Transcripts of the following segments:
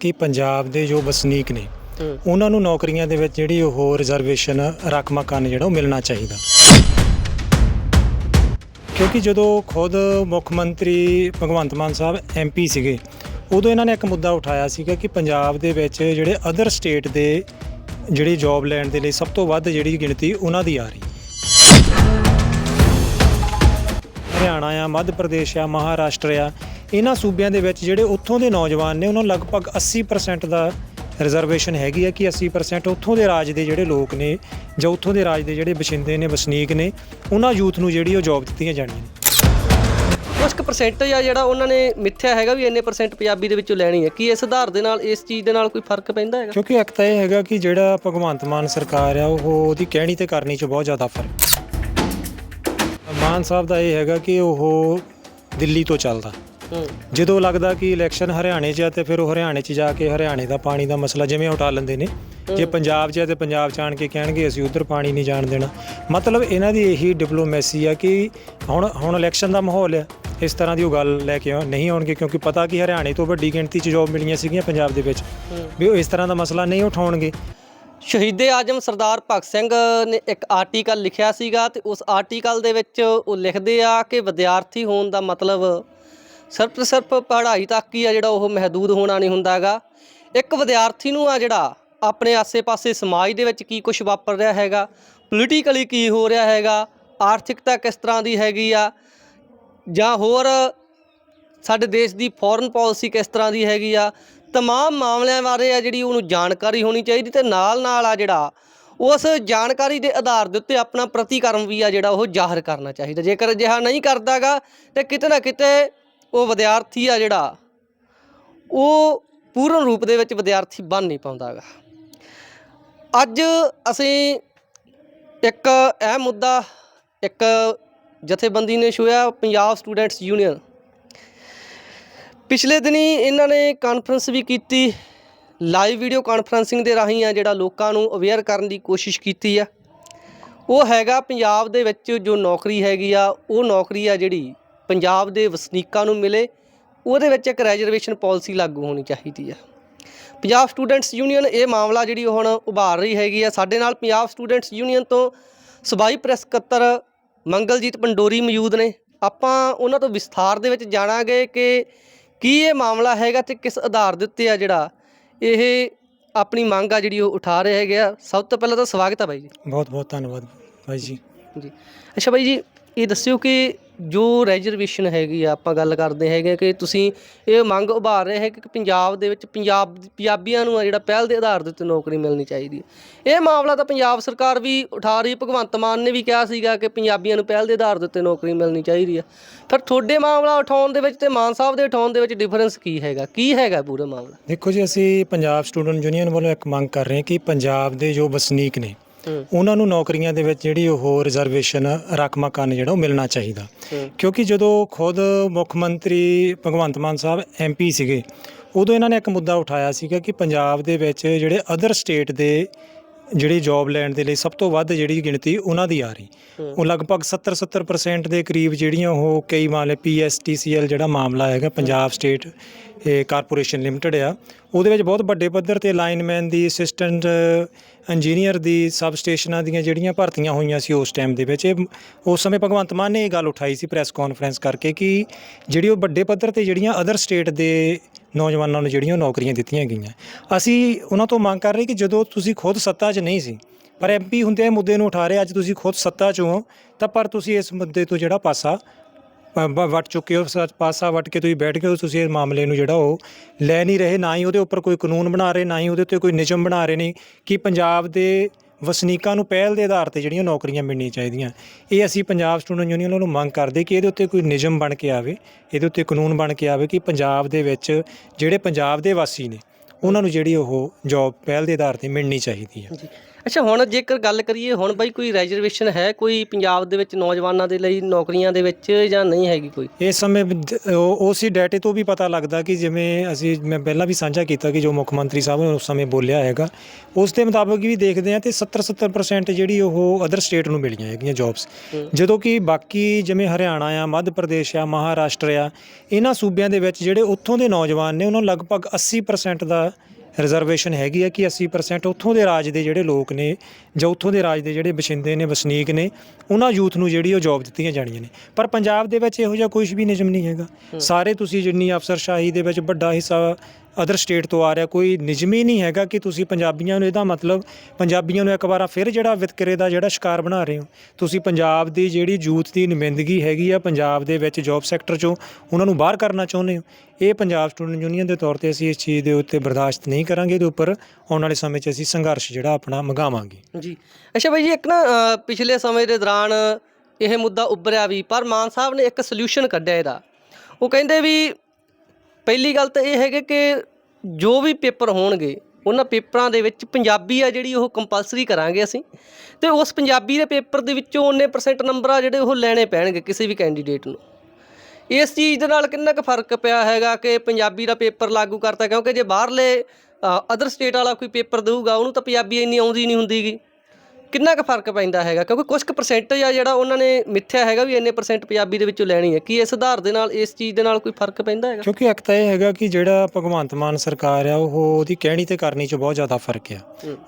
ਕਿ ਪੰਜਾਬ ਦੇ ਜੋ ਵਸਨੀਕ ਨੇ ਉਹਨਾਂ ਨੂੰ ਨੌਕਰੀਆਂ ਦੇ ਵਿੱਚ ਜਿਹੜੀ ਉਹ ਰਿਜ਼ਰਵੇਸ਼ਨ ਰਾਖਵਾਂਕਰਨ ਜਿਹੜਾ ਉਹ ਮਿਲਣਾ ਚਾਹੀਦਾ। ਕਿਉਂਕਿ ਜਦੋਂ ਖੁਦ ਮੁੱਖ ਮੰਤਰੀ ਭਗਵੰਤ ਮਾਨ ਸਾਹਿਬ ਐਮਪੀ ਸੀਗੇ ਉਦੋਂ ਇਹਨਾਂ ਨੇ ਇੱਕ ਮੁੱਦਾ ਉਠਾਇਆ ਸੀਗਾ ਕਿ ਪੰਜਾਬ ਦੇ ਵਿੱਚ ਜਿਹੜੇ ਅਦਰ ਸਟੇਟ ਦੇ ਜਿਹੜੀ ਜੌਬ ਲੈਣ ਦੇ ਲਈ ਸਭ ਤੋਂ ਵੱਧ ਜਿਹੜੀ ਗਿਣਤੀ ਉਹਨਾਂ ਦੀ ਆ ਰਹੀ। ਹਰਿਆਣਾ ਆ ਮੱਧ ਪ੍ਰਦੇਸ਼ ਆ ਮਹਾਰਾਸ਼ਟਰ ਆ ਇਹਨਾਂ ਸੂਬਿਆਂ ਦੇ ਵਿੱਚ ਜਿਹੜੇ ਉੱਥੋਂ ਦੇ ਨੌਜਵਾਨ ਨੇ ਉਹਨਾਂ ਨੂੰ ਲਗਭਗ 80% ਦਾ ਰਿਜ਼ਰਵੇਸ਼ਨ ਹੈਗੀ ਹੈ ਕਿ 80% ਉੱਥੋਂ ਦੇ ਰਾਜ ਦੇ ਜਿਹੜੇ ਲੋਕ ਨੇ ਜਾਂ ਉੱਥੋਂ ਦੇ ਰਾਜ ਦੇ ਜਿਹੜੇ ਵਸਿੰਦੇ ਨੇ ਵਸਨੀਕ ਨੇ ਉਹਨਾਂ ਯੂਥ ਨੂੰ ਜਿਹੜੀ ਉਹ ਜੌਬ ਦਿੱਤੀਆਂ ਜਾਣੀਆਂ ਨੇ। ਕੁਝ ਕੁ percentage ਆ ਜਿਹੜਾ ਉਹਨਾਂ ਨੇ ਮਿੱਥਿਆ ਹੈਗਾ ਵੀ ਇੰਨੇ ਪਰਸੈਂਟ ਪੰਜਾਬੀ ਦੇ ਵਿੱਚੋਂ ਲੈਣੀ ਹੈ ਕੀ ਇਸ ਆਧਾਰ ਦੇ ਨਾਲ ਇਸ ਚੀਜ਼ ਦੇ ਨਾਲ ਕੋਈ ਫ਼ਰਕ ਪੈਂਦਾ ਹੈਗਾ? ਕਿਉਂਕਿ ਇੱਕ ਤਾਂ ਇਹ ਹੈਗਾ ਕਿ ਜਿਹੜਾ ਭਗਵੰਤ ਮਾਨ ਸਰਕਾਰ ਆ ਉਹ ਉਹਦੀ ਕਹਿਣੀ ਤੇ ਕਰਨੀ 'ਚ ਬਹੁਤ ਜ਼ਿਆਦਾ ਫ਼ਰਕ ਮਾਨ ਸਾਹਿਬ ਦਾ ਇਹ ਹੈਗਾ ਕਿ ਉਹ ਦਿੱਲੀ ਤੋਂ ਚੱਲਦਾ। ਜਦੋਂ ਲੱਗਦਾ ਕਿ ਇਲੈਕਸ਼ਨ ਹਰਿਆਣੇ 'ਚ ਆ ਤੇ ਫਿਰ ਉਹ ਹਰਿਆਣੇ 'ਚ ਜਾ ਕੇ ਹਰਿਆਣੇ ਦਾ ਪਾਣੀ ਦਾ ਮਸਲਾ ਜਿਵੇਂ ਉਠਾ ਲੈਂਦੇ ਨੇ। ਜੇ ਪੰਜਾਬ 'ਚ ਆ ਤੇ ਪੰਜਾਬ 'ਚ ਆਣ ਕੇ ਕਹਿਣਗੇ ਅਸੀਂ ਉਧਰ ਪਾਣੀ ਨਹੀਂ ਜਾਣ ਦੇਣਾ। ਮਤਲਬ ਇਹਨਾਂ ਦੀ ਇਹੀ ਡਿਪਲੋਮੈਸੀ ਆ ਕਿ ਹੁਣ ਹੁਣ ਇਲੈਕਸ਼ਨ ਦਾ ਮਾਹੌਲ ਆ ਇਸ ਤਰ੍ਹਾਂ ਦੀ ਉਹ ਗੱਲ ਲੈ ਕੇ ਨਹੀਂ ਆਉਣਗੇ ਕਿਉਂਕਿ ਪਤਾ ਕਿ ਹਰਿਆਣੇ ਤੋਂ ਵੱਡੀ ਗਿਣਤੀ 'ਚ ਜੋਬ ਮਿਲੀਆਂ ਸੀਗੀਆਂ ਪੰਜਾਬ ਦੇ ਵਿੱਚ ਵੀ ਉਹ ਇਸ ਤਰ੍ਹਾਂ ਦਾ ਮਸਲਾ ਨਹੀਂ ਉਠਾਉਣਗੇ। ਸ਼ਹੀਦੇ ਆਜਮ ਸਰਦਾਰ ਭਗਤ ਸਿੰਘ ਨੇ ਇੱਕ ਆਰਟੀਕਲ ਲਿਖਿਆ ਸੀਗਾ ਤੇ ਉਸ ਆਰਟੀਕਲ ਦੇ ਵਿੱਚ ਉਹ ਲਿਖਦੇ ਆ ਕਿ ਵਿਦਿਆਰਥੀ ਹੋਣ ਦਾ ਮਤਲਬ ਸਿਰਫ ਤੇ ਸਿਰਫ ਪੜ੍ਹਾਈ ਤੱਕ ਹੀ ਆ ਜਿਹੜਾ ਉਹ ਮਹਦੂਦ ਹੋਣਾ ਨਹੀਂ ਹੁੰਦਾਗਾ ਇੱਕ ਵਿਦਿਆਰਥੀ ਨੂੰ ਆ ਜਿਹੜਾ ਆਪਣੇ ਆਸੇ-ਪਾਸੇ ਸਮਾਜ ਦੇ ਵਿੱਚ ਕੀ ਕੁਝ ਵਾਪਰ ਰਿਹਾ ਹੈਗਾ ਪੋਲੀਟੀਕਲੀ ਕੀ ਹੋ ਰਿਹਾ ਹੈਗਾ ਆਰਥਿਕਤਾ ਕਿਸ ਤਰ੍ਹਾਂ ਦੀ ਹੈਗੀ ਆ, ਜਾਂ ਹੋਰ ਸਾਡੇ ਦੇਸ਼ ਦੀ ਫੋਰਨ ਪਾਲਿਸੀ ਕਿਸ ਤਰ੍ਹਾਂ ਦੀ ਹੈਗੀ ਆ, ਤਮਾਮ ਮਾਮਲਿਆਂ ਬਾਰੇ ਆ ਜਿਹੜੀ ਉਹਨੂੰ ਜਾਣਕਾਰੀ ਹੋਣੀ ਚਾਹੀਦੀ ਤੇ ਨਾਲ ਨਾਲ ਆ ਜਿਹੜਾ ਉਸ ਜਾਣਕਾਰੀ ਦੇ ਆਧਾਰ ਦੇ ਉੱਤੇ ਆਪਣਾ ਪ੍ਰਤੀਕਰਮ ਵੀ ਆ ਜਿਹੜਾ ਉਹ ਜ਼ਾਹਰ ਕਰਨਾ ਚਾਹੀਦਾ। ਜੇਕਰ ਅਜਿਹਾ ਨਹੀਂ ਕਰਦਾਗਾ ਤੇ ਕਿਤੇ ਨਾ ਕਿਤੇ ਉਹ ਵਿਦਿਆਰਥੀ ਆ ਜਿਹੜਾ, ਉਹ ਪੂਰਨ ਰੂਪ ਦੇ ਵਿੱਚ ਵਿਦਿਆਰਥੀ ਬਣ ਨਹੀਂ ਪਾਉਂਦਾਗਾ ਅੱਜ ਅਸੀਂ ਇੱਕ ਅਹਿਮ ਮੁੱਦਾ, ਇੱਕ ਜਥੇਬੰਦੀ ਨੇ ਛੋਇਆ ਪੰਜਾਬ ਸਟੂਡੈਂਟਸ ਯੂਨੀਅਨ ਪਿਛਲੇ ਦਿਨੀ ਇਹਨਾਂ ਨੇ ਕਾਨਫਰੰਸ ਵੀ ਕੀਤੀ ਲਾਈਵ ਵੀਡੀਓ ਕਾਨਫਰੰਸਿੰਗ ਦੇ ਰਾਹੀਂ ਆ ਜਿਹੜਾ ਲੋਕਾਂ ਨੂੰ ਅਵੇਅਰ ਕਰਨ ਦੀ ਕੋਸ਼ਿਸ਼ ਕੀਤੀ ਆ। ਉਹ ਹੈਗਾ ਪੰਜਾਬ ਦੇ ਵਿੱਚ ਜੋ ਨੌਕਰੀ ਹੈਗੀ ਆ, ਉਹ ਨੌਕਰੀ ਆ ਜਿਹੜੀ ਪੰਜਾਬ ਦੇ ਵਸਨੀਕਾਂ ਨੂੰ ਮਿਲੇ ਉਹਦੇ ਵਿੱਚ ਇੱਕ ਰਿਜ਼ਰਵੇਸ਼ਨ ਪਾਲਿਸੀ ਲਾਗੂ ਹੋਣੀ ਚਾਹੀਦੀ ਆ। ਪੰਜਾਬ ਸਟੂਡੈਂਟਸ ਯੂਨੀਅਨ ਇਹ ਮਾਮਲਾ ਜਿਹੜੀ ਹੁਣ ਉਭਾਰ ਰਹੀ ਹੈਗੀ ਆ। ਸਾਡੇ ਨਾਲ ਪੰਜਾਬ ਸਟੂਡੈਂਟਸ ਯੂਨੀਅਨ ਤੋਂ ਸਬਾਈ ਪ੍ਰੈਸ ਸਕੱਤਰ ਮੰਗਲਜੀਤ ਪੰਡੋਰੀ ਮੌਜੂਦ ਨੇ। ਆਪਾਂ ਉਹਨਾਂ ਤੋਂ ਵਿਸਥਾਰ ਦੇ ਵਿੱਚ ਜਾਣਾਂਗੇ ਕਿ ਕੀ ਇਹ ਮਾਮਲਾ ਹੈਗਾ ਤੇ ਕਿਸ ਆਧਾਰ ਦੇ ਉੱਤੇ ਆ ਜਿਹੜਾ ਇਹ ਆਪਣੀ ਮੰਗ ਆ ਜਿਹੜੀ ਉਹ ਉਠਾ ਰਹੇ ਹੈਗੇ ਆ। ਸਭ ਤੋਂ ਪਹਿਲਾਂ ਤਾਂ ਸਵਾਗਤ ਹੈ ਬਾਈ ਜੀ। ਬਹੁਤ ਬਹੁਤ ਧੰਨਵਾਦ ਭਾਈ ਜੀ। ਜੀ। ਅੱਛਾ ਬਾਈ ਜੀ ਇਹ ਦੱਸਿਓ ਕਿ ਜੋ ਰੈਜਰਵੇਸ਼ਨ ਹੈਗੀ ਆ, ਆਪਾਂ ਗੱਲ ਕਰਦੇ ਹੈਗੇ ਕਿ ਤੁਸੀਂ ਇਹ ਮੰਗ ਉਭਾਰ ਰਹੇ ਹੈ ਕਿ ਪੰਜਾਬ ਦੇ ਵਿੱਚ ਪੰਜਾਬ, ਪੰਜਾਬੀਆਂ ਨੂੰ ਆ ਜਿਹੜਾ ਪਹਿਲ ਦੇ ਆਧਾਰ ਦੇ ਉੱਤੇ ਨੌਕਰੀ ਮਿਲਣੀ ਚਾਹੀਦੀ ਹੈ। ਇਹ ਮਾਮਲਾ ਤਾਂ ਪੰਜਾਬ ਸਰਕਾਰ ਵੀ ਉਠਾ ਰਹੀ ਭਗਵੰਤ ਮਾਨ ਨੇ ਵੀ ਕਿਹਾ ਸੀਗਾ ਕਿ ਪੰਜਾਬੀਆਂ ਨੂੰ ਪਹਿਲ ਦੇ ਆਧਾਰ ਦੇ ਉੱਤੇ ਨੌਕਰੀ ਮਿਲਣੀ ਚਾਹੀਦੀ ਹੈ। ਫਿਰ ਤੁਹਾਡੇ ਮਾਮਲਾ ਉਠਾਉਣ ਦੇ ਵਿੱਚ ਤੇ ਮਾਨ ਸਾਹਿਬ ਦੇ ਉਠਾਉਣ ਦੇ ਵਿੱਚ ਡਿਫਰੈਂਸ ਕੀ ਹੈਗਾ? ਕੀ ਹੈਗਾ ਪੂਰਾ ਮਾਮਲਾ? ਦੇਖੋ ਜੀ, ਅਸੀਂ ਪੰਜਾਬ ਸਟੂਡੈਂਟ ਯੂਨੀਅਨ ਵੱਲੋਂ ਇੱਕ ਮੰਗ ਕਰ ਰਹੇ ਹਾਂ ਕਿ ਪੰਜਾਬ ਦੇ ਜੋ ਵਸਨੀਕ ਨੇ ਉਹਨਾਂ ਨੂੰ ਨੌਕਰੀਆਂ ਦੇ ਵਿੱਚ ਜਿਹੜੀ ਉਹ ਰਿਜ਼ਰਵੇਸ਼ਨ ਰਾਖਵਾਂਕਰਨ ਜਿਹੜਾ ਉਹ ਮਿਲਣਾ ਚਾਹੀਦਾ। ਕਿਉਂਕਿ ਜਦੋਂ ਖੁਦ ਮੁੱਖ ਮੰਤਰੀ ਭਗਵੰਤ ਮਾਨ ਸਾਹਿਬ ਐਮਪੀ ਸੀਗੇ ਉਦੋਂ ਇਹਨਾਂ ਨੇ ਇੱਕ ਮੁੱਦਾ ਉਠਾਇਆ ਸੀਗਾ ਕਿ ਪੰਜਾਬ ਦੇ ਵਿੱਚ ਜਿਹੜੇ ਅਦਰ ਸਟੇਟ ਦੇ ਜਿਹੜੀ ਜੌਬ ਲੈਣ ਦੇ ਲਈ ਸਭ ਤੋਂ ਵੱਧ ਜਿਹੜੀ ਗਿਣਤੀ ਉਹਨਾਂ ਦੀ ਆ ਰਹੀ। ਉਹ ਲਗਭਗ 70 70% ਦੇ ਕਰੀਬ ਜਿਹੜੀਆਂ ਉਹ ਕਈ ਮਾਮਲੇ ਪੀਐਸਟੀਸੀਐਲ ਜਿਹੜਾ ਮਾਮਲਾ ਹੈਗਾ ਪੰਜਾਬ ਸਟੇਟ ਇਹ ਕਾਰਪੋਰੇਸ਼ਨ ਲਿਮਟਿਡ ਆ। ਉਹਦੇ ਵਿੱਚ ਬਹੁਤ ਵੱਡੇ ਪੱਧਰ ਤੇ ਲਾਈਨਮੈਨ ਦੀ ਅਸਿਸਟੈਂਟ ਇੰਜੀਨੀਅਰ ਦੀ ਸਬ ਸਟੇਸ਼ਨਾਂ ਦੀਆਂ ਜਿਹੜੀਆਂ ਭਰਤੀਆਂ ਹੋਈਆਂ ਸੀ ਉਸ ਟਾਈਮ ਦੇ ਵਿੱਚ। ਇਹ ਉਸ ਸਮੇਂ ਭਗਵੰਤ ਮਾਨ ਨੇ ਇਹ ਗੱਲ ਉਠਾਈ ਸੀ ਪ੍ਰੈਸ ਕਾਨਫਰੰਸ ਕਰਕੇ ਕਿ ਜਿਹੜੀ ਉਹ ਵੱਡੇ ਪੱਧਰ ਤੇ ਜਿਹੜੀਆਂ ਅਦਰ ਸਟੇਟ ਦੇ ਨੌਜਵਾਨਾਂ ਨੂੰ ਜਿਹੜੀਆਂ ਨੌਕਰੀਆਂ ਦਿੱਤੀਆਂ ਗਈਆਂ। ਅਸੀਂ ਉਹਨਾਂ ਤੋਂ ਮੰਗ ਕਰ ਰਹੇ ਕਿ ਜਦੋਂ ਤੁਸੀਂ ਖੁਦ ਸੱਤਾ 'ਚ ਨਹੀਂ ਸੀ, ਪਰ ਐਮਪੀ ਹੁੰਦੇ ਇਹ ਮੁੱਦੇ ਨੂੰ ਉਠਾ ਰਹੇ ਅੱਜ ਤੁਸੀਂ ਖੁਦ ਸੱਤਾ 'ਚ ਹੋ, ਤਾਂ ਪਰ ਤੁਸੀਂ ਇਸ ਮੁੱਦੇ ਤੋਂ ਜਿਹੜਾ ਪਾਸਾ ਪ- ਵੱਟ ਚੁੱਕੇ ਹੋ ਪਾਸਾ ਵੱਟ ਕੇ ਤੁਸੀਂ ਬੈਠ ਕੇ ਤੁਸੀਂ ਇਸ ਮਾਮਲੇ ਨੂੰ ਜਿਹੜਾ ਉਹ ਲੈ ਨਹੀਂ ਰਹੇ, ਨਾ ਹੀ ਉਹਦੇ ਉੱਪਰ ਕੋਈ ਕਾਨੂੰਨ ਬਣਾ ਰਹੇ, ਨਾ ਹੀ ਉਹਦੇ ਉੱਤੇ ਕੋਈ ਨਿਯਮ ਬਣਾ ਰਹੇ ਨੇ ਕਿ ਪੰਜਾਬ ਦੇ ਵਸਨੀਕਾਂ ਨੂੰ ਪਹਿਲ ਦੇ ਆਧਾਰ ਤੇ ਜਿਹੜੀਆਂ ਨੌਕਰੀਆਂ ਮਿਲਣੀਆਂ ਚਾਹੀਦੀਆਂ। ਇਹ ਅਸੀਂ ਪੰਜਾਬ ਸਟੂਡੈਂਟ ਯੂਨੀਅਨ ਨੂੰ ਮੰਗ ਕਰਦੇ ਕਿ ਇਹਦੇ ਉੱਤੇ ਕੋਈ ਨਿਯਮ ਬਣ ਕੇ ਆਵੇ, ਇਹਦੇ ਉੱਤੇ ਕਾਨੂੰਨ ਬਣ ਕੇ ਆਵੇ ਕਿ ਪੰਜਾਬ ਦੇ ਵਿੱਚ ਜਿਹੜੇ ਪੰਜਾਬ ਦੇ ਵਾਸੀ ਨੇ, ਉਹਨਾਂ ਨੂੰ ਜਿਹੜੀ ਉਹ ਜੌਬ ਪਹਿਲ ਦੇ ਆਧਾਰ ਤੇ ਮਿਲਣੀ ਚਾਹੀਦੀ ਹੈ। ਅੱਛਾ ਹੁਣ ਜੇਕਰ ਗੱਲ ਕਰੀਏ ਹੁਣ ਬਾਈ ਕੋਈ ਰਿਜ਼ਰਵੇਸ਼ਨ ਹੈ ਕੋਈ ਪੰਜਾਬ ਦੇ ਵਿੱਚ ਨੌਜਵਾਨਾਂ ਦੇ ਲਈ ਨੌਕਰੀਆਂ ਦੇ ਵਿੱਚ ਜਾਂ ਨਹੀਂ ਹੈਗੀ ਕੋਈ? ਇਸ ਸਮੇਂ ਉਸੇ ਡਾਟੇ ਤੋਂ ਵੀ ਪਤਾ ਲੱਗਦਾ ਕਿ ਜਿਵੇਂ ਅਸੀਂ ਮੈਂ ਪਹਿਲਾਂ ਵੀ ਸਾਂਝਾ ਕੀਤਾ ਕਿ ਜੋ ਮੁੱਖ ਮੰਤਰੀ ਸਾਹਿਬ ਨੇ ਉਸ ਸਮੇਂ ਬੋਲਿਆ ਹੈਗਾ ਉਸ ਦੇ ਮੁਤਾਬਕ ਵੀ ਦੇਖਦੇ ਹਾਂ ਤੇ 70 70% ਜਿਹੜੀ ਉਹ ਅਦਰ ਸਟੇਟ ਨੂੰ ਮਿਲੀਆਂ ਹੈਗੀਆਂ ਜੌਬਸ ਜਦੋਂ ਕਿ ਬਾਕੀ ਜਿਵੇਂ ਹਰਿਆਣਾ ਆ ਮੱਧ ਪ੍ਰਦੇਸ਼ ਆ ਮਹਾਰਾਸ਼ਟਰ ਆ ਇਹਨਾਂ ਸੂਬਿਆਂ ਦੇ ਵਿੱਚ ਜਿਹੜੇ ਉੱਥੋਂ ਦੇ ਨੌਜਵਾਨ ਨੇ ਉਹਨਾਂ ਲਗਭਗ 80% ਦਾ ਰਿਜ਼ਰਵੇਸ਼ਨ ਹੈਗੀ ਹੈ ਕਿ 80% ਉੱਥੋਂ ਦੇ ਰਾਜ ਦੇ ਜਿਹੜੇ ਲੋਕ ਨੇ ਜਾਂ ਉੱਥੋਂ ਦੇ ਰਾਜ ਦੇ ਜਿਹੜੇ ਵਸਿੰਦੇ ਨੇ ਵਸਨੀਕ ਨੇ ਉਹਨਾਂ ਯੂਥ ਨੂੰ ਜਿਹੜੀ ਉਹ ਜੌਬ ਦਿੱਤੀਆਂ ਜਾਣੀਆਂ ਨੇ। ਪਰ ਪੰਜਾਬ ਦੇ ਵਿੱਚ ਇਹੋ ਜਿਹਾ ਕੁਝ ਵੀ ਨਿਯਮ ਨਹੀਂ ਹੈਗਾ। ਸਾਰੇ ਤੁਸੀਂ ਜਿੰਨੀ ਅਫਸਰਸ਼ਾਹੀ ਦੇ ਵਿੱਚ ਵੱਡਾ ਹਿੱਸਾ ਅਦਰ ਸਟੇਟ ਤੋਂ ਆ ਰਿਹਾ, ਕੋਈ ਨਿਯਮ ਹੀ ਨਹੀਂ ਹੈਗਾ ਕਿ ਤੁਸੀਂ ਪੰਜਾਬੀਆਂ ਨੂੰ ਇਹਦਾ ਮਤਲਬ ਪੰਜਾਬੀਆਂ ਨੂੰ ਇੱਕ ਵਾਰ ਫਿਰ ਜਿਹੜਾ ਵਿਤਕਰੇ ਦਾ ਜਿਹੜਾ ਸ਼ਿਕਾਰ ਬਣਾ ਰਹੇ ਹੋ। ਤੁਸੀਂ ਪੰਜਾਬ ਦੀ ਜਿਹੜੀ ਯੂਥ ਦੀ ਨੁਮਾਇੰਦਗੀ ਹੈਗੀ ਆ, ਪੰਜਾਬ ਦੇ ਵਿੱਚ ਜੌਬ ਸੈਕਟਰ 'ਚੋਂ ਉਹਨਾਂ ਨੂੰ ਬਾਹਰ ਕਰਨਾ ਚਾਹੁੰਦੇ ਹੋ। ਇਹ ਪੰਜਾਬ ਸਟੂਡੈਂਟ ਯੂਨੀਅਨ ਦੇ ਤੌਰ ਤੇ ਅਸੀਂ ਇਸ ਚੀਜ਼ ਦੇ ਉੱਤੇ ਬਰਦਾਸ਼ਤ ਨਹੀਂ ਕਰਾਂਗੇ, ਇਹਦੇ ਉੱਪਰ ਆਉਣ ਵਾਲੇ ਸਮੇਂ 'ਚ ਅਸੀਂ ਸੰਘਰਸ਼ ਜਿਹੜਾ ਆਪਣਾ ਮਗਾਵਾਂਗੇ। ਜੀ। ਅੱਛਾ ਬਾਈ ਜੀ, ਇੱਕ ਨਾ ਪਿਛਲੇ ਸਮੇਂ ਦੇ ਦੌਰਾਨ ਇਹ ਮੁੱਦਾ ਉੱਭਰਿਆ ਵੀ, ਪਰ ਮਾਨ ਸਾਹਿਬ ਨੇ ਇੱਕ ਸੋਲੂਸ਼ਨ ਕੱਢਿਆ ਇਹਦਾ। ਉਹ ਕਹਿੰਦੇ ਵੀ ਪਹਿਲੀ ਗੱਲ ਤਾਂ ਇਹ ਹੈਗੇ ਕਿ ਜੋ ਵੀ ਪੇਪਰ ਹੋਣਗੇ, ਉਹਨਾਂ ਪੇਪਰਾਂ ਦੇ ਵਿੱਚ ਪੰਜਾਬੀ ਆ ਜਿਹੜੀ ਉਹ ਕੰਪਲਸਰੀ ਕਰਾਂਗੇ ਅਸੀਂ ਤੇ ਉਸ ਪੰਜਾਬੀ ਦੇ ਪੇਪਰ ਦੇ ਵਿੱਚੋਂ ਉਹਨੇ ਪਰਸੈਂਟ ਨੰਬਰ ਆ ਜਿਹੜੇ ਉਹ ਲੈਣੇ ਪੈਣਗੇ ਕਿਸੇ ਵੀ ਕੈਂਡੀਡੇਟ ਨੂੰ। ਇਸ ਚੀਜ਼ ਦੇ ਨਾਲ ਕਿੰਨਾ ਕੁ ਫ਼ਰਕ ਪਿਆ ਹੈਗਾ ਕਿ ਪੰਜਾਬੀ ਦਾ ਪੇਪਰ ਲਾਗੂ ਕਰਤਾ ਕਿਉਂਕਿ ਜੇ ਬਾਹਰਲੇ ਅਦਰ ਸਟੇਟ ਵਾਲਾ ਕੋਈ ਪੇਪਰ ਦੇਊਗਾ, ਉਹਨੂੰ ਤਾਂ ਪੰਜਾਬੀ ਇੰਨੀ ਆਉਂਦੀ ਨਹੀਂ ਹੁੰਦੀਗੀ। ਕਿੰਨਾ ਕੁ ਫ਼ਰਕ ਪੈਂਦਾ ਹੈਗਾ ਕਿਉਂਕਿ ਕੁਝ ਕੁ ਪਰਸੈਂਟੇਜ ਆ ਜਿਹੜਾ ਉਹਨਾਂ ਨੇ ਮਿੱਥਿਆ ਹੈਗਾ ਵੀ ਇੰਨੇ ਪਰਸੈਂਟ ਪੰਜਾਬੀ ਦੇ ਵਿੱਚੋਂ ਲੈਣੀ ਹੈ ਕੀ ਇਸ ਆਧਾਰ ਦੇ ਨਾਲ ਇਸ ਚੀਜ਼ ਦੇ ਨਾਲ ਕੋਈ ਫ਼ਰਕ ਪੈਂਦਾ ਹੈਗਾ ਕਿਉਂਕਿ ਇੱਕ ਤਾਂ ਇਹ ਹੈਗਾ ਕਿ ਜਿਹੜਾ ਭਗਵੰਤ ਮਾਨ ਸਰਕਾਰ ਆ ਉਹ ਉਹਦੀ ਕਹਿਣੀ ਤੇ ਕਰਨੀ 'ਚ ਬਹੁਤ ਜ਼ਿਆਦਾ ਫ਼ਰਕ ਆ।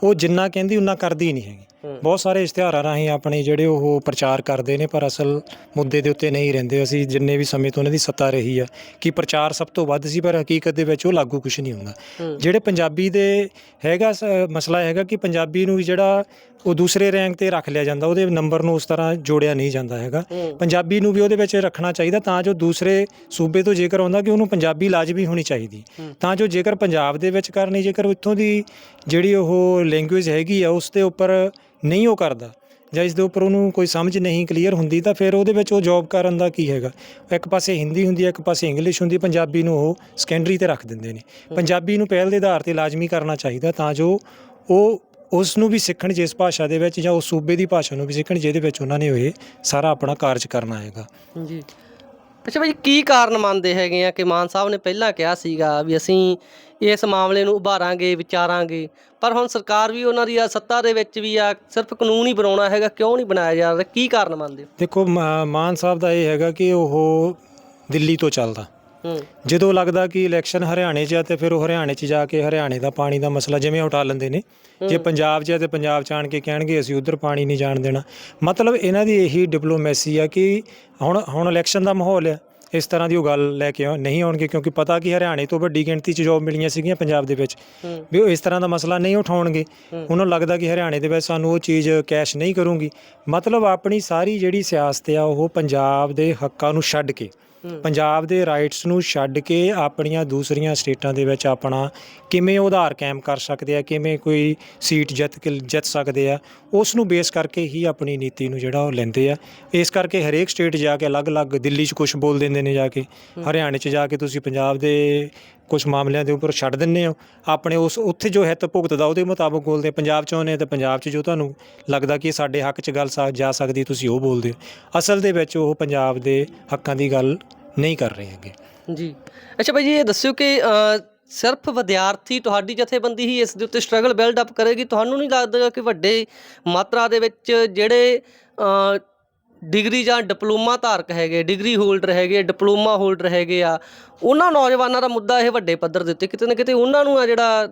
ਉਹ ਜਿੰਨਾ ਕਹਿੰਦੀ ਉਨਾ ਕਰਦੀ ਨਹੀਂ ਹੈਗੀ। ਬਹੁਤ ਸਾਰੇ ਇਸ਼ਤਿਹਾਰਾਂ ਰਾਹੀਂ ਆਪਣੇ ਜਿਹੜੇ ਉਹ ਪ੍ਰਚਾਰ ਕਰਦੇ ਨੇ ਪਰ ਅਸਲ ਮੁੱਦੇ ਦੇ ਉੱਤੇ ਨਹੀਂ ਰਹਿੰਦੇ ਅਸੀਂ ਜਿੰਨੇ ਵੀ ਸਮੇਂ ਤੋਂ ਉਹਨਾਂ ਦੀ ਸੱਤਾ ਰਹੀ ਆ ਕਿ ਪ੍ਰਚਾਰ ਸਭ ਤੋਂ ਵੱਧ ਸੀ ਪਰ ਹਕੀਕਤ ਦੇ ਵਿੱਚ ਉਹ ਲਾਗੂ ਕੁਝ ਨਹੀਂ ਹੁੰਦਾ। ਜਿਹੜੇ ਪੰਜਾਬੀ ਦੇ ਹੈਗਾ ਮਸਲਾ ਹੈਗਾ ਕਿ ਪੰਜਾਬੀ ਨੂੰ ਵੀ ਜਿਹੜਾ ਉਹ ਦੂਸਰੇ ਰੈਂਕ ਤੇ ਰੱਖ ਲਿਆ ਜਾਂਦਾ ਉਹਦੇ ਨੰਬਰ ਨੂੰ ਉਸ ਤਰ੍ਹਾਂ ਜੋੜਿਆ ਨਹੀਂ ਜਾਂਦਾ ਹੈਗਾ। ਪੰਜਾਬੀ ਨੂੰ ਵੀ ਉਹਦੇ ਵਿੱਚ ਰੱਖਣਾ ਚਾਹੀਦਾ ਤਾਂ ਜੋ ਦੂਸਰੇ ਸੂਬੇ ਤੋਂ ਜੇਕਰ ਆਉਂਦਾ ਕਿ ਉਹਨੂੰ ਪੰਜਾਬੀ ਲਾਜ਼ਮੀ ਹੋਣੀ ਚਾਹੀਦੀ। ਤਾਂ ਜੋ ਜੇਕਰ ਪੰਜਾਬ ਦੇ ਵਿੱਚ ਕਰਨੀ ਜੇਕਰ ਉੱਥੋਂ ਦੀ ਜਿਹੜੀ ਉਹ ਲੈਂਗੁਏਜ ਹੈਗੀ ਆ ਉਸ ਦੇ ਉੱਪਰ ਨਹੀਂ ਉਹ ਕਰਦਾ। ਜਾਂ ਇਸ ਦੇ ਉੱਪਰ ਉਹਨੂੰ ਕੋਈ ਸਮਝ ਨਹੀਂ ਕਲੀਅਰ ਹੁੰਦੀ ਤਾਂ ਫਿਰ ਉਹਦੇ ਵਿੱਚ ਉਹ ਜੌਬ ਕਰਨ ਦਾ ਕੀ ਹੈਗਾ? ਇੱਕ ਪਾਸੇ ਹਿੰਦੀ ਹੁੰਦੀ ਹੈ ਇੱਕ ਪਾਸੇ ਇੰਗਲਿਸ਼ ਹੁੰਦੀ ਪੰਜਾਬੀ ਨੂੰ ਉਹ ਸੈਕੰਡਰੀ ਤੇ ਰੱਖ ਦਿੰਦੇ ਨੇ। ਪੰਜਾਬੀ ਨੂੰ ਪਹਿਲ ਦੇ ਆਧਾਰ ਤੇ ਲਾਜ਼ਮੀ ਕਰਨਾ ਚਾਹੀਦਾ ਤਾਂ ਜੋ ਉਹ ਉਸ ਨੂੰ ਵੀ ਸਿੱਖਣ ਜਿਸ ਭਾਸ਼ਾ ਦੇ ਵਿੱਚ ਜਾਂ ਉਸ ਸੂਬੇ ਦੀ ਭਾਸ਼ਾ ਨੂੰ ਵੀ ਸਿੱਖਣ ਜਿਹਦੇ ਵਿੱਚ ਉਹਨਾਂ ਨੇ ਇਹ ਸਾਰਾ ਆਪਣਾ ਕਾਰਜ ਕਰਨਾ ਹੈਗਾ। ਜੀ। ਅੱਛਾ ਭਾਈ ਕੀ ਕਾਰਨ ਮੰਨਦੇ ਹੈਗੇ ਆ ਕਿ ਮਾਨ ਸਾਹਿਬ ਨੇ ਪਹਿਲਾਂ ਕਿਹਾ ਸੀਗਾ ਵੀ ਅਸੀਂ ਇਸ ਮਾਮਲੇ ਨੂੰ ਉਭਾਰਾਂਗੇ ਵਿਚਾਰਾਂਗੇ। ਪਰ ਹੁਣ ਸਰਕਾਰ ਵੀ ਉਹਨਾਂ ਦੀ ਆ ਸੱਤਾ ਦੇ ਵਿੱਚ ਵੀ ਆ ਸਿਰਫ ਕਾਨੂੰਨ ਹੀ ਬਣਾਉਣਾ ਹੈਗਾ ਕਿਉਂ ਨਹੀਂ ਬਣਾਇਆ ਜਾ ਰਿਹਾ? ਕੀ ਕਾਰਨ ਮੰਨਦੇ ਹੋ? ਦੇਖੋ ਮਾ- ਮਾਨ ਸਾਹਿਬ ਦਾ ਇਹ ਹੈਗਾ ਕਿ ਉਹ ਦਿੱਲੀ ਤੋਂ ਚੱਲਦਾ। ਹੂੰ। ਜਦੋਂ ਲੱਗਦਾ ਕਿ ਇਲੈਕਸ਼ਨ ਹਰਿਆਣੇ 'ਚ ਆ ਤੇ ਫਿਰ ਉਹ ਹਰਿਆਣੇ 'ਚ ਜਾ ਕੇ ਹਰਿਆਣੇ ਦਾ ਪਾਣੀ ਦਾ ਮਸਲਾ ਜਿਵੇਂ ਉਠਾ ਲੈਂਦੇ ਨੇ। ਜੇ ਪੰਜਾਬ 'ਚ ਆ ਤੇ ਪੰਜਾਬ 'ਚ ਆਣ ਕੇ ਕਹਿਣਗੇ ਅਸੀਂ ਉਧਰ ਪਾਣੀ ਨਹੀਂ ਜਾਣ ਦੇਣਾ। ਮਤਲਬ ਇਹਨਾਂ ਦੀ ਇਹੀ ਡਿਪਲੋਮੈਸੀ ਆ ਕਿ ਹੁਣ ਹੁਣ ਇਲੈਕਸ਼ਨ ਦਾ ਮਾਹੌਲ ਆ। ਇਸ ਤਰ੍ਹਾਂ ਦੀ ਉਹ ਗੱਲ ਲੈ ਕੇ ਨਹੀਂ ਆਉਣਗੇ ਕਿਉਂਕਿ ਪਤਾ ਕਿ ਹਰਿਆਣੇ ਤੋਂ ਵੱਡੀ ਗਿਣਤੀ 'ਚ ਜੋਬ ਮਿਲੀਆਂ ਸੀਗੀਆਂ ਪੰਜਾਬ ਦੇ ਵਿੱਚ। ਵੀ ਉਹ ਇਸ ਤਰ੍ਹਾਂ ਦਾ ਮਸਲਾ ਨਹੀਂ ਉਠਾਉਣਗੇ। ਉਹਨਾਂ ਨੂੰ ਲੱਗਦਾ ਕਿ ਹਰਿਆਣੇ ਦੇ ਵਿੱਚ ਸਾਨੂੰ ਉਹ ਚੀਜ਼ ਕੈਸ਼ ਨਹੀਂ ਕਰੂੰਗੀ। ਮਤਲਬ ਆਪਣੀ ਸਾਰੀ ਜਿਹੜੀ ਸਿਆਸਤ ਆ ਉਹ ਪੰਜਾਬ ਦੇ ਹੱਕਾਂ ਨੂੰ ਛੱਡ ਕੇ। ਪੰਜਾਬ ਦੇ ਰਾਈਟਸ ਨੂੰ ਛੱਡ ਕੇ ਆਪਣੀਆਂ ਦੂਸਰੀਆਂ ਸਟੇਟਾਂ ਦੇ ਵਿੱਚ ਆਪਣਾ ਕਿਵੇਂ ਉਧਾਰ ਕਾਇਮ ਕਰ ਸਕਦੇ ਆ, ਕਿਵੇਂ ਕੋਈ ਸੀਟ ਜਿੱਤ ਕੇ ਜਿੱਤ ਸਕਦੇ ਆ, ਉਸ ਨੂੰ ਬੇਸ ਕਰਕੇ ਹੀ ਆਪਣੀ ਨੀਤੀ ਨੂੰ ਜਿਹੜਾ ਉਹ ਲੈਂਦੇ ਆ। ਇਸ ਕਰਕੇ ਹਰੇਕ ਸਟੇਟ ਜਾ ਕੇ ਅਲੱਗ-ਅਲੱਗ ਦਿੱਲੀ 'ਚ ਕੁਝ ਬੋਲ ਦਿੰਦੇ ਨੇ ਜਾ ਕੇ, ਹਰਿਆਣੇ 'ਚ ਜਾ ਕੇ ਤੁਸੀਂ ਪੰਜਾਬ ਦੇ ਕੁਝ ਮਾਮਲਿਆਂ ਦੇ ਉੱਪਰ ਛੱਡ ਦਿੰਦੇ ਹੋ। ਆਪਣੇ ਉਸ, ਉੱਥੇ ਜੋ ਹਿੱਤ ਭੁਗਤਦਾ ਉਹਦੇ ਮੁਤਾਬਕ ਬੋਲਦੇ ਪੰਜਾਬ 'ਚ ਆਉਂਦੇ ਆ ਤੇ ਪੰਜਾਬ 'ਚ ਜੋ ਤੁਹਾਨੂੰ ਲੱਗਦਾ ਕਿ ਸਾਡੇ ਹੱਕ 'ਚ ਗੱਲ ਸਾ- ਜਾ ਸਕਦੀ ਤੁਸੀਂ ਉਹ ਬੋਲਦੇ ਹੋ। ਅਸਲ ਦੇ ਵਿੱਚ ਉਹ ਪੰਜਾਬ ਦੇ ਹੱਕਾਂ ਦੀ ਗੱਲ ਨਹੀਂ ਕਰ ਰਹੇ ਹੈਗੇ। ਜੀ। ਅੱਛਾ ਭਾਈ ਜੀ, ਇਹ ਦੱਸਿਓ ਕਿ ਸਿਰਫ ਵਿਦਿਆਰਥੀ ਤੁਹਾਡੀ ਜਥੇਬੰਦੀ ਹੀ ਇਸ ਦੇ ਉੱਤੇ ਸਟਰਗਲ ਬਿਲਡ ਅਪ ਕਰੇਗੀ। ਤੁਹਾਨੂੰ ਨਹੀਂ ਲੱਗਦਾ ਕਿ ਵੱਡੇ ਮਾਤਰਾ ਦੇ ਵਿੱਚ ਜਿਹੜੇ ਡਿਗਰੀ ਜਾਂ ਡਿਪਲੋਮਾ ਧਾਰਕ ਹੈਗੇ, ਡਿਗਰੀ ਹੋਲਡਰ ਹੈਗੇ, ਡਿਪਲੋਮਾ ਹੋਲਡਰ ਹੈਗੇ ਆ, ਉਹਨਾਂ ਨੌਜਵਾਨਾਂ ਦਾ ਮੁੱਦਾ ਇਹ ਵੱਡੇ ਪੱਧਰ ਦੇ ਉੱਤੇ ਕਿਤੇ ਨਾ ਕਿਤੇ ਉਹਨਾਂ ਨੂੰ ਆ ਜਿਹੜਾ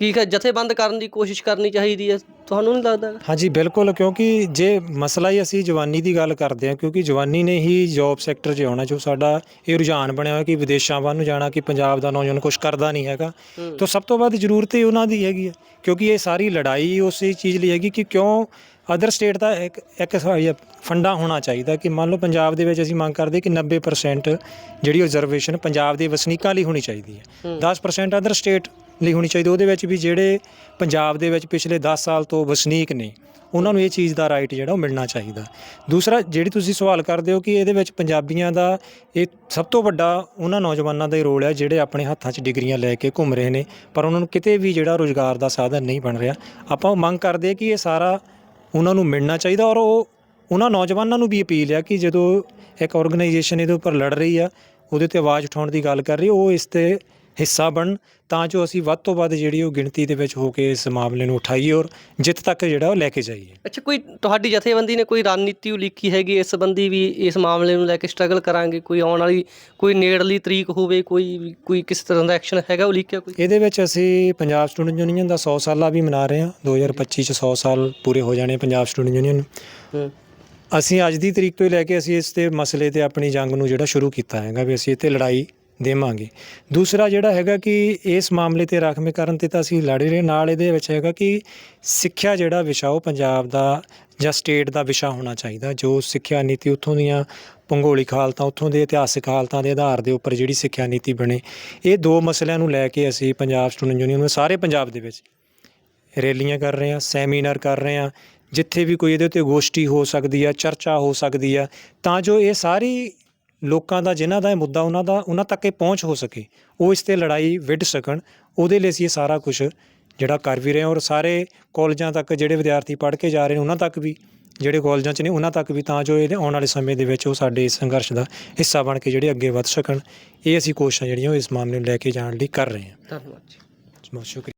ਅ, ਕੀ ਹੈ ਜਥੇਬੰਦ ਕਰਨ ਦੀ ਕੋਸ਼ਿਸ਼ ਕਰਨੀ ਚਾਹੀਦੀ ਹੈ? ਤੁਹਾਨੂੰ ਨਹੀਂ ਲੱਗਦਾ? ਹਾਂਜੀ ਬਿਲਕੁਲ ਕਿਉਂਕਿ ਜੇ ਮਸਲਾ ਹੀ ਅਸੀਂ ਜਵਾਨੀ ਦੀ ਗੱਲ ਕਰਦੇ ਹਾਂ ਕਿਉਂਕਿ ਜਵਾਨੀ ਨੇ ਹੀ ਜੌਬ ਸੈਕਟਰ 'ਚ ਆਉਣਾ ਜੋ ਸਾਡਾ ਇਹ ਰੁਝਾਨ ਬਣਿਆ ਹੋਇਆ ਕਿ ਵਿਦੇਸ਼ਾਂ ਵੱਲ ਨੂੰ ਜਾਣਾ ਕਿ ਪੰਜਾਬ ਦਾ ਨੌਜਵਾਨ ਕੁਝ ਕਰਦਾ ਨਹੀਂ ਹੈਗਾ। ਹੂੰ। ਤਾਂ ਸਭ ਤੋਂ ਵੱਧ ਜ਼ਰੂਰਤ ਹੀ ਉਹਨਾਂ ਦੀ ਹੈਗੀ ਹੈ ਕਿਉਂਕਿ ਇਹ ਸਾਰੀ ਲੜਾਈ ਉਸੇ ਚੀਜ਼ ਲਈ ਹੈਗੀ ਕਿ ਕਿਉਂ ਅਦਰ ਸਟੇਟ ਦਾ ਇੱਕ ਇੱਕ ਸ- ਫੰਡਾ ਹੋਣਾ ਚਾਹੀਦਾ ਕਿ ਮੰਨ ਲਓ ਪੰਜਾਬ ਦੇ ਵਿੱਚ ਅਸੀਂ ਮੰਗ ਕਰਦੇ ਕਿ 90% ਜਿਹੜੀ ਰਿਜ਼ਰਵੇਸ਼ਨ ਪੰਜਾਬ ਦੇ ਵਸਨੀਕਾਂ ਲਈ ਹੋਣੀ ਚਾਹੀਦੀ ਹੈ। 10% ਅਦਰ ਸਟੇਟ ਲਈ ਹੋਣੀ ਚਾਹੀਦੀ, ਉਹਦੇ ਵਿੱਚ ਵੀ ਜਿਹੜੇ ਪੰਜਾਬ ਦੇ ਵਿੱਚ ਪਿਛਲੇ 10 ਸਾਲ ਤੋਂ ਵਸਨੀਕ ਨੇ, ਉਹਨਾਂ ਨੂੰ ਇਹ ਚੀਜ਼ ਦਾ ਰਾਈਟ ਜਿਹੜਾ ਉਹ ਮਿਲਣਾ ਚਾਹੀਦਾ। ਦੂਸਰਾ, ਜਿਹੜੀ ਤੁਸੀਂ ਸਵਾਲ ਕਰਦੇ ਹੋ ਕਿ ਇਹਦੇ ਵਿੱਚ ਪੰਜਾਬੀਆਂ ਦਾ ਇਹ ਸਭ ਤੋਂ ਵੱਡਾ ਉਹਨਾਂ ਨੌਜਵਾਨਾਂ ਦਾ ਹੀ ਰੋਲ ਹੈ, ਜਿਹੜੇ ਆਪਣੇ ਹੱਥਾਂ 'ਚ ਡਿਗਰੀਆਂ ਲੈ ਕੇ ਘੁੰਮ ਰਹੇ ਨੇ, ਪਰ ਉਹਨਾਂ ਨੂੰ ਕਿਤੇ ਵੀ ਜਿਹੜਾ ਰੋਜ਼ਗਾਰ ਦਾ ਸਾਧਨ ਨਹੀਂ ਬਣ ਰਿਹਾ। ਆਪਾਂ ਉਹ ਮੰਗ ਕਰਦੇ ਕਿ ਇਹ ਸਾਰਾ ਉਹਨਾਂ ਨੂੰ ਮਿਲਣਾ ਚਾਹੀਦਾ ਔਰ ਉਹ ਉਹਨਾਂ ਨੌਜਵਾਨਾਂ ਨੂੰ ਵੀ ਅਪੀਲ ਆ ਕਿ ਜਦੋਂ ਇੱਕ ਆਰਗੇਨਾਈਜੇਸ਼ਨ ਇਹਦੇ ਉੱਪਰ ਲੜ ਰਹੀ ਆ, ਉਹਦੇ ਤੇ ਆਵਾਜ਼ ਉਠਾਉਣ ਦੀ ਗੱਲ ਕਰ ਰਹੀ, ਉਹ ਇਸ ਤੇ ਹਿੱਸਾ ਬਣਨ ਤਾਂ ਜੋ ਅਸੀਂ ਵੱਧ ਤੋਂ ਵੱਧ ਜਿਹੜੀ ਉਹ ਗਿਣਤੀ ਦੇ ਵਿੱਚ ਹੋ ਕੇ ਇਸ ਮਾਮਲੇ ਨੂੰ ਉਠਾਈਏ ਔਰ ਜਿੱਤ ਤੱਕ ਜਿਹੜਾ ਉਹ ਲੈ ਕੇ ਜਾਈਏ। ਅੱਛਾ ਕੋਈ ਤੁਹਾਡੀ ਜਥੇਬੰਦੀ ਨੇ ਕੋਈ ਰਣਨੀਤੀ ਉਲੀਕੀ ਹੈਗੀ ਇਸ ਸੰਬੰਧੀ ਵੀ ਇਸ ਮਾਮਲੇ ਨੂੰ ਲੈ ਕੇ ਸਟਰਗਲ ਕਰਾਂਗੇ? ਕੋਈ ਆਉਣ ਵਾਲੀ ਕੋਈ ਨੇੜਲੀ ਤਰੀਕ ਹੋਵੇ ਕੋਈ ਕੋਈ ਕਿਸ ਤਰ੍ਹਾਂ ਦਾ ਐਕਸ਼ਨ ਹੈਗਾ ਉਲੀਕਿਆ ਕੋਈ? ਇਹਦੇ ਵਿੱਚ ਅਸੀਂ ਪੰਜਾਬ ਸਟੂਡੈਂਟ ਯੂਨੀਅਨ ਦਾ 100 ਸਾਲਾ ਵੀ ਮਨਾ ਰਹੇ ਹਾਂ। 2025 ਚ 100 ਸਾਲ ਪੂਰੇ ਹੋ ਜਾਣੇ ਪੰਜਾਬ ਸਟੂਡੈਂਟ ਯੂਨੀਅਨ ਨੂੰ। ਅਸੀਂ ਅੱਜ ਦੀ ਤਰੀਕ ਤੋਂ ਹੀ ਲੈ ਕੇ ਅਸੀਂ ਇਸ ਤੇ ਮਸਲੇ ਤੇ ਆਪਣੀ ਜੰਗ ਨੂੰ ਜਿਹੜਾ ਸ਼ੁਰੂ ਕੀਤਾ ਹੈਗਾ ਵੀ ਅਸੀਂ ਇੱਥੇ ਲੜਾਈ ਦੇਵਾਂਗੇ। ਦੂਸਰਾ ਜਿਹੜਾ ਹੈਗਾ ਕਿ ਇਸ ਮਾਮਲੇ ਤੇ ਰਾਖਵੇਂਕਰਨ ਤੇ ਤਾਂ ਅਸੀਂ ਲੜ ਰਹੇ ਨਾਲ ਇਹਦੇ ਵਿੱਚ ਹੈਗਾ ਕਿ ਸਿੱਖਿਆ ਜਿਹੜਾ ਵਿਸ਼ਾ, ਉਹ ਪੰਜਾਬ ਦਾ ਜਾਂ ਸਟੇਟ ਦਾ ਵਿਸ਼ਾ ਹੋਣਾ ਚਾਹੀਦਾ। ਜੋ ਸਿੱਖਿਆ ਨੀਤੀ ਉੱਥੋਂ ਦੀਆਂ ਭੂਗੋਲਿਕ ਹਾਲਤਾਂ, ਉੱਥੋਂ ਦੇ ਇਤਿਹਾਸਿਕ ਹਾਲਤਾਂ ਦੇ ਆਧਾਰ ਦੇ ਉੱਪਰ ਜਿਹੜੀ ਸਿੱਖਿਆ ਨੀਤੀ ਬਣੇ, ਇਹ ਦੋ ਮਸਲਿਆਂ ਨੂੰ ਲੈ ਕੇ ਅਸੀਂ ਪੰਜਾਬ ਸਟੂਡੈਂਟ ਯੂਨੀਅਨ ਨੂੰ ਸਾਰੇ ਪੰਜਾਬ ਦੇ ਵਿੱਚ ਰੈਲੀਆਂ ਕਰ ਰਹੇ ਹਾਂ, ਸੈਮੀਨਾਰ ਕਰ ਰਹੇ ਹਾਂ। ਜਿੱਥੇ ਵੀ ਕੋਈ ਇਹਦੇ ਉੱਤੇ ਗੋਸ਼ਟੀ ਹੋ ਸਕਦੀ ਆ, ਚਰਚਾ ਹੋ ਸਕਦੀ ਆ, ਤਾਂ ਜੋ ਇਹ ਸਾਰੀ ਲੋਕਾਂ ਦਾ ਜਿਨ੍ਹਾਂ ਦਾ ਇਹ ਮੁੱਦਾ ਉਹਨਾਂ ਦਾ ਉਹਨਾਂ ਤੱਕ ਇਹ ਪਹੁੰਚ ਹੋ ਸਕੇ ਉਹ ਇਸ ਤੇ ਲੜਾਈ ਵਿੱਢ ਸਕਣ ਉਹਦੇ ਲਈ ਅਸੀਂ ਇਹ ਸਾਰਾ ਕੁਝ ਜਿਹੜਾ ਕਰ ਵੀ ਰਹੇ ਹਾਂ ਔਰ ਸਾਰੇ ਕਾਲਜਾਂ ਤੱਕ ਜਿਹੜੇ ਵਿਦਿਆਰਥੀ ਪੜ੍ਹ ਕੇ ਜਾ ਰਹੇ ਨੇ ਉਹਨਾਂ ਤੱਕ ਵੀ ਜਿਹੜੇ ਕਾਲਜਾਂ 'ਚ ਨੇ ਉਹਨਾਂ ਤੱਕ ਵੀ ਤਾਂ ਜੋ ਇਹਦੇ ਆਉਣ ਵਾਲੇ ਸਮੇਂ ਦੇ ਵਿੱਚ ਉਹ ਸਾਡੇ ਇਸ ਸੰਘਰਸ਼ ਦਾ ਹਿੱਸਾ ਬਣ ਕੇ ਜਿਹੜੇ ਅੱਗੇ ਵੱਧ ਸਕਣ ਇਹ ਅਸੀਂ ਕੋਸ਼ਿਸ਼ਾਂ ਜਿਹੜੀਆਂ ਉਹ ਇਸ ਮਾਮਲੇ ਨੂੰ ਲੈ ਕੇ ਜਾਣ ਲਈ ਕਰ ਰਹੇ ਹਾਂ। ਧੰਨਵਾਦ ਜੀ। ਬਹੁਤ ਸ਼ੁਕਰੀਆ।